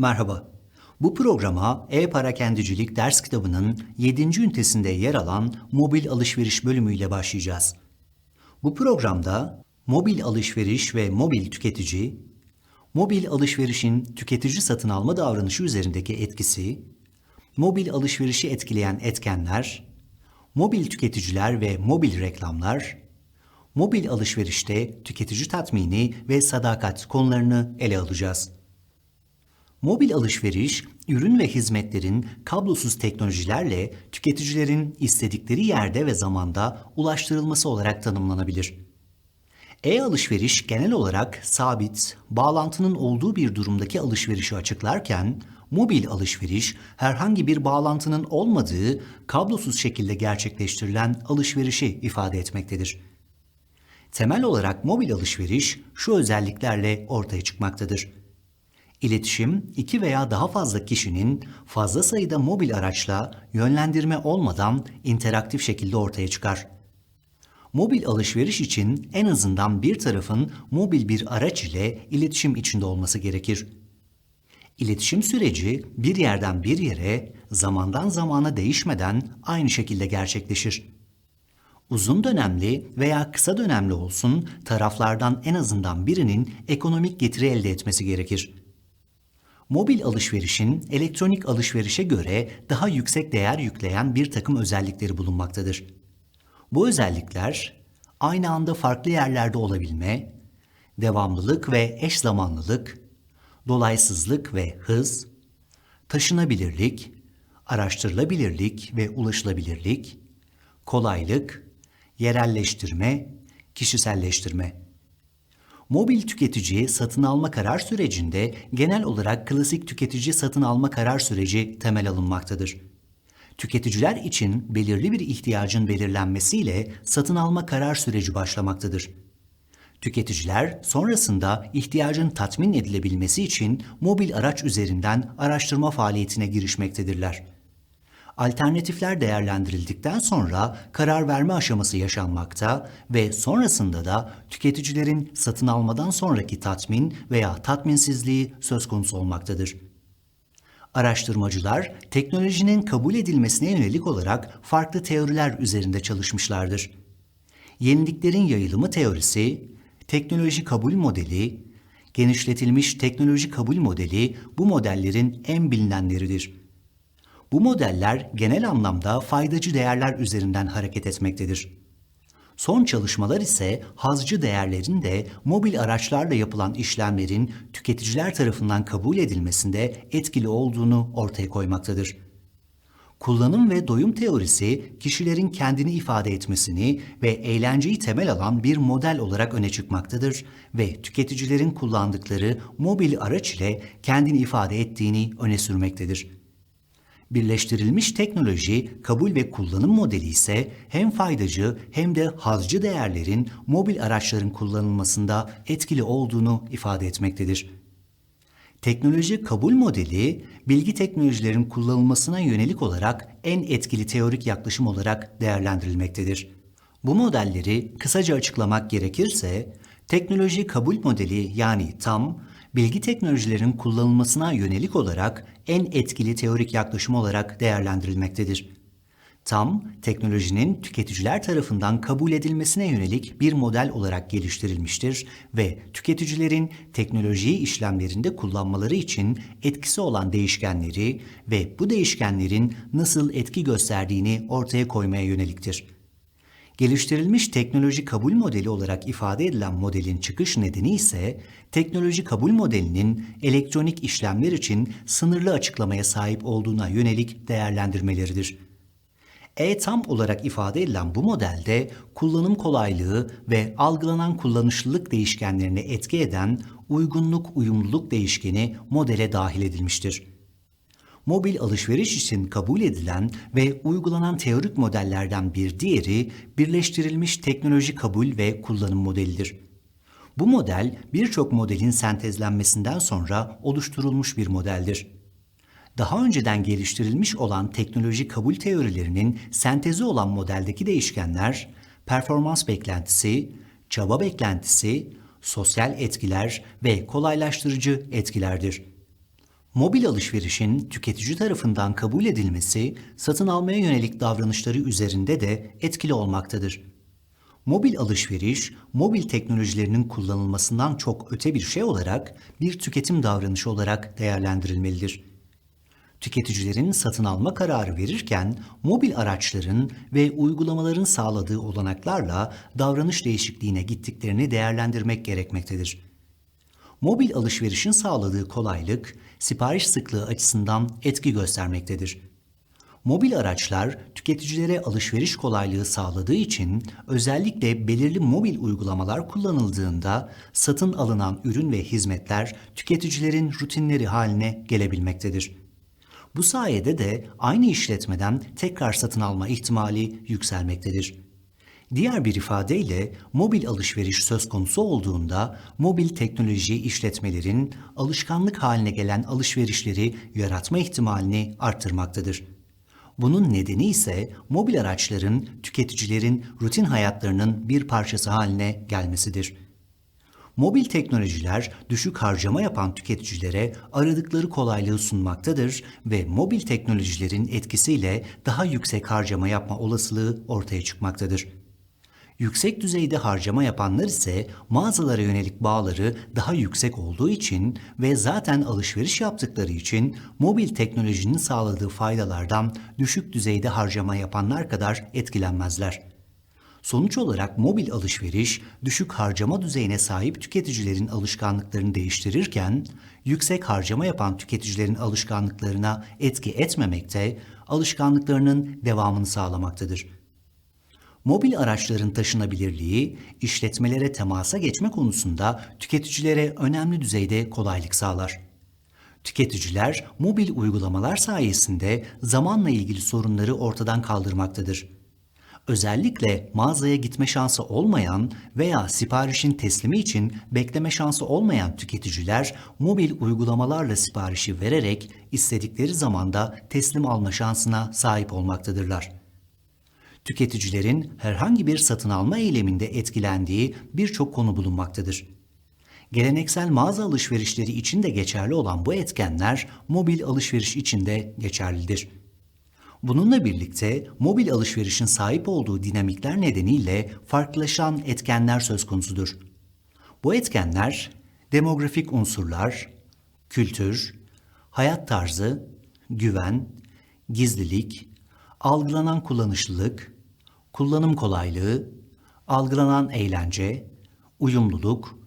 Merhaba. Bu programa E-Parakendicilik ders kitabının 7. ünitesinde yer alan mobil alışveriş bölümüyle başlayacağız. Bu programda mobil alışveriş ve mobil tüketici, mobil alışverişin tüketici satın alma davranışı üzerindeki etkisi, mobil alışverişi etkileyen etkenler, mobil tüketiciler ve mobil reklamlar, mobil alışverişte tüketici tatmini ve sadakat konularını ele alacağız. Mobil alışveriş, ürün ve hizmetlerin kablosuz teknolojilerle tüketicilerin istedikleri yerde ve zamanda ulaştırılması olarak tanımlanabilir. E-alışveriş genel olarak sabit, bağlantının olduğu bir durumdaki alışverişi açıklarken, mobil alışveriş herhangi bir bağlantının olmadığı, kablosuz şekilde gerçekleştirilen alışverişi ifade etmektedir. Temel olarak mobil alışveriş şu özelliklerle ortaya çıkmaktadır. İletişim, iki veya daha fazla kişinin fazla sayıda mobil araçla yönlendirme olmadan interaktif şekilde ortaya çıkar. Mobil alışveriş için en azından bir tarafın mobil bir araç ile iletişim içinde olması gerekir. İletişim süreci bir yerden bir yere, zamandan zamana değişmeden aynı şekilde gerçekleşir. Uzun dönemli veya kısa dönemli olsun taraflardan en azından birinin ekonomik getiri elde etmesi gerekir. Mobil alışverişin elektronik alışverişe göre daha yüksek değer yükleyen bir takım özellikleri bulunmaktadır. Bu özellikler aynı anda farklı yerlerde olabilme, devamlılık ve eş zamanlılık, dolaysızlık ve hız, taşınabilirlik, araştırılabilirlik ve ulaşılabilirlik, kolaylık, yerelleştirme, kişiselleştirme. Mobil tüketici satın alma karar sürecinde genel olarak klasik tüketici satın alma karar süreci temel alınmaktadır. Tüketiciler için belirli bir ihtiyacın belirlenmesiyle satın alma karar süreci başlamaktadır. Tüketiciler sonrasında ihtiyacın tatmin edilebilmesi için mobil araç üzerinden araştırma faaliyetine girişmektedirler. Alternatifler değerlendirildikten sonra karar verme aşaması yaşanmakta ve sonrasında da tüketicilerin satın almadan sonraki tatmin veya tatminsizliği söz konusu olmaktadır. Araştırmacılar teknolojinin kabul edilmesine yönelik olarak farklı teoriler üzerinde çalışmışlardır. Yeniliklerin yayılımı teorisi, teknoloji kabul modeli, genişletilmiş teknoloji kabul modeli bu modellerin en bilinenleridir. Bu modeller genel anlamda faydacı değerler üzerinden hareket etmektedir. Son çalışmalar ise hazcı değerlerin de mobil araçlarla yapılan işlemlerin tüketiciler tarafından kabul edilmesinde etkili olduğunu ortaya koymaktadır. Kullanım ve doyum teorisi kişilerin kendini ifade etmesini ve eğlenceyi temel alan bir model olarak öne çıkmaktadır ve tüketicilerin kullandıkları mobil araç ile kendini ifade ettiğini öne sürmektedir. Birleştirilmiş teknoloji, kabul ve kullanım modeli ise hem faydacı hem de hazcı değerlerin mobil araçların kullanılmasında etkili olduğunu ifade etmektedir. Teknoloji kabul modeli, bilgi teknolojilerin kullanılmasına yönelik olarak en etkili teorik yaklaşım olarak değerlendirilmektedir. Bu modelleri kısaca açıklamak gerekirse, teknoloji kabul modeli yani TAM, bilgi teknolojilerin kullanılmasına yönelik olarak en etkili teorik yaklaşım olarak değerlendirilmektedir. Tam, teknolojinin tüketiciler tarafından kabul edilmesine yönelik bir model olarak geliştirilmiştir ve tüketicilerin teknolojiyi işlemlerinde kullanmaları için etkisi olan değişkenleri ve bu değişkenlerin nasıl etki gösterdiğini ortaya koymaya yöneliktir. Geliştirilmiş teknoloji kabul modeli olarak ifade edilen modelin çıkış nedeni ise teknoloji kabul modelinin elektronik işlemler için sınırlı açıklamaya sahip olduğuna yönelik değerlendirmeleridir. E-tam olarak ifade edilen bu modelde kullanım kolaylığı ve algılanan kullanışlılık değişkenlerine etki eden uygunluk uyumluluk değişkeni modele dahil edilmiştir mobil alışveriş için kabul edilen ve uygulanan teorik modellerden bir diğeri birleştirilmiş teknoloji kabul ve kullanım modelidir. Bu model birçok modelin sentezlenmesinden sonra oluşturulmuş bir modeldir. Daha önceden geliştirilmiş olan teknoloji kabul teorilerinin sentezi olan modeldeki değişkenler, performans beklentisi, çaba beklentisi, sosyal etkiler ve kolaylaştırıcı etkilerdir. Mobil alışverişin tüketici tarafından kabul edilmesi, satın almaya yönelik davranışları üzerinde de etkili olmaktadır. Mobil alışveriş, mobil teknolojilerinin kullanılmasından çok öte bir şey olarak bir tüketim davranışı olarak değerlendirilmelidir. Tüketicilerin satın alma kararı verirken mobil araçların ve uygulamaların sağladığı olanaklarla davranış değişikliğine gittiklerini değerlendirmek gerekmektedir. Mobil alışverişin sağladığı kolaylık, sipariş sıklığı açısından etki göstermektedir. Mobil araçlar tüketicilere alışveriş kolaylığı sağladığı için özellikle belirli mobil uygulamalar kullanıldığında satın alınan ürün ve hizmetler tüketicilerin rutinleri haline gelebilmektedir. Bu sayede de aynı işletmeden tekrar satın alma ihtimali yükselmektedir. Diğer bir ifadeyle mobil alışveriş söz konusu olduğunda mobil teknoloji işletmelerin alışkanlık haline gelen alışverişleri yaratma ihtimalini arttırmaktadır. Bunun nedeni ise mobil araçların tüketicilerin rutin hayatlarının bir parçası haline gelmesidir. Mobil teknolojiler düşük harcama yapan tüketicilere aradıkları kolaylığı sunmaktadır ve mobil teknolojilerin etkisiyle daha yüksek harcama yapma olasılığı ortaya çıkmaktadır. Yüksek düzeyde harcama yapanlar ise mağazalara yönelik bağları daha yüksek olduğu için ve zaten alışveriş yaptıkları için mobil teknolojinin sağladığı faydalardan düşük düzeyde harcama yapanlar kadar etkilenmezler. Sonuç olarak mobil alışveriş düşük harcama düzeyine sahip tüketicilerin alışkanlıklarını değiştirirken yüksek harcama yapan tüketicilerin alışkanlıklarına etki etmemekte, alışkanlıklarının devamını sağlamaktadır. Mobil araçların taşınabilirliği, işletmelere temasa geçme konusunda tüketicilere önemli düzeyde kolaylık sağlar. Tüketiciler mobil uygulamalar sayesinde zamanla ilgili sorunları ortadan kaldırmaktadır. Özellikle mağazaya gitme şansı olmayan veya siparişin teslimi için bekleme şansı olmayan tüketiciler mobil uygulamalarla siparişi vererek istedikleri zamanda teslim alma şansına sahip olmaktadırlar. Tüketicilerin herhangi bir satın alma eyleminde etkilendiği birçok konu bulunmaktadır. Geleneksel mağaza alışverişleri için de geçerli olan bu etkenler mobil alışveriş için de geçerlidir. Bununla birlikte mobil alışverişin sahip olduğu dinamikler nedeniyle farklılaşan etkenler söz konusudur. Bu etkenler demografik unsurlar, kültür, hayat tarzı, güven, gizlilik, algılanan kullanışlılık, kullanım kolaylığı, algılanan eğlence, uyumluluk,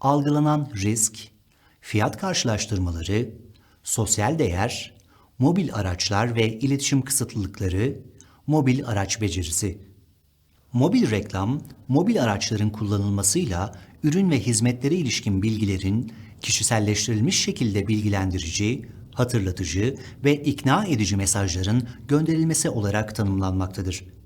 algılanan risk, fiyat karşılaştırmaları, sosyal değer, mobil araçlar ve iletişim kısıtlılıkları, mobil araç becerisi. Mobil reklam, mobil araçların kullanılmasıyla ürün ve hizmetlere ilişkin bilgilerin kişiselleştirilmiş şekilde bilgilendirici, hatırlatıcı ve ikna edici mesajların gönderilmesi olarak tanımlanmaktadır.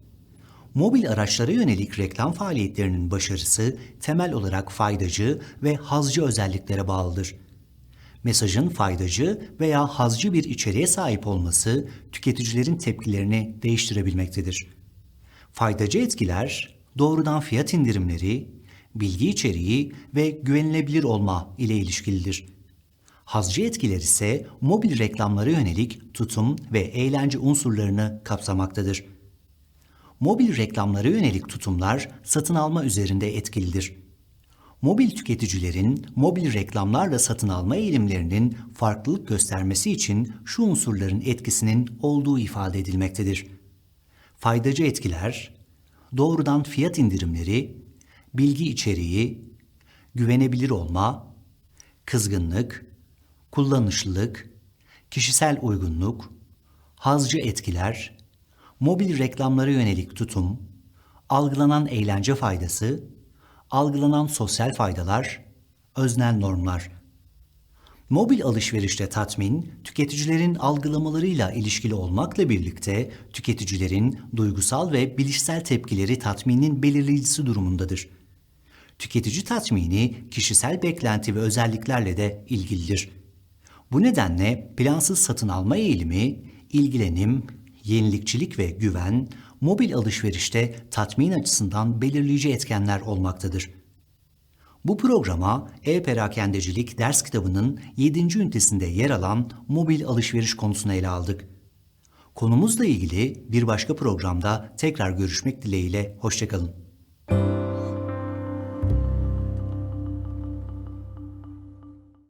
Mobil araçlara yönelik reklam faaliyetlerinin başarısı temel olarak faydacı ve hazcı özelliklere bağlıdır. Mesajın faydacı veya hazcı bir içeriğe sahip olması tüketicilerin tepkilerini değiştirebilmektedir. Faydacı etkiler doğrudan fiyat indirimleri, bilgi içeriği ve güvenilebilir olma ile ilişkilidir. Hazcı etkiler ise mobil reklamlara yönelik tutum ve eğlence unsurlarını kapsamaktadır. Mobil reklamlara yönelik tutumlar satın alma üzerinde etkilidir. Mobil tüketicilerin mobil reklamlarla satın alma eğilimlerinin farklılık göstermesi için şu unsurların etkisinin olduğu ifade edilmektedir. Faydacı etkiler, doğrudan fiyat indirimleri, bilgi içeriği, güvenebilir olma, kızgınlık, kullanışlılık, kişisel uygunluk, hazcı etkiler, mobil reklamlara yönelik tutum, algılanan eğlence faydası, algılanan sosyal faydalar, öznel normlar. Mobil alışverişte tatmin, tüketicilerin algılamalarıyla ilişkili olmakla birlikte tüketicilerin duygusal ve bilişsel tepkileri tatminin belirleyicisi durumundadır. Tüketici tatmini kişisel beklenti ve özelliklerle de ilgilidir. Bu nedenle plansız satın alma eğilimi, ilgilenim, yenilikçilik ve güven, mobil alışverişte tatmin açısından belirleyici etkenler olmaktadır. Bu programa E-Perakendecilik ders kitabının 7. ünitesinde yer alan mobil alışveriş konusunu ele aldık. Konumuzla ilgili bir başka programda tekrar görüşmek dileğiyle, hoşçakalın.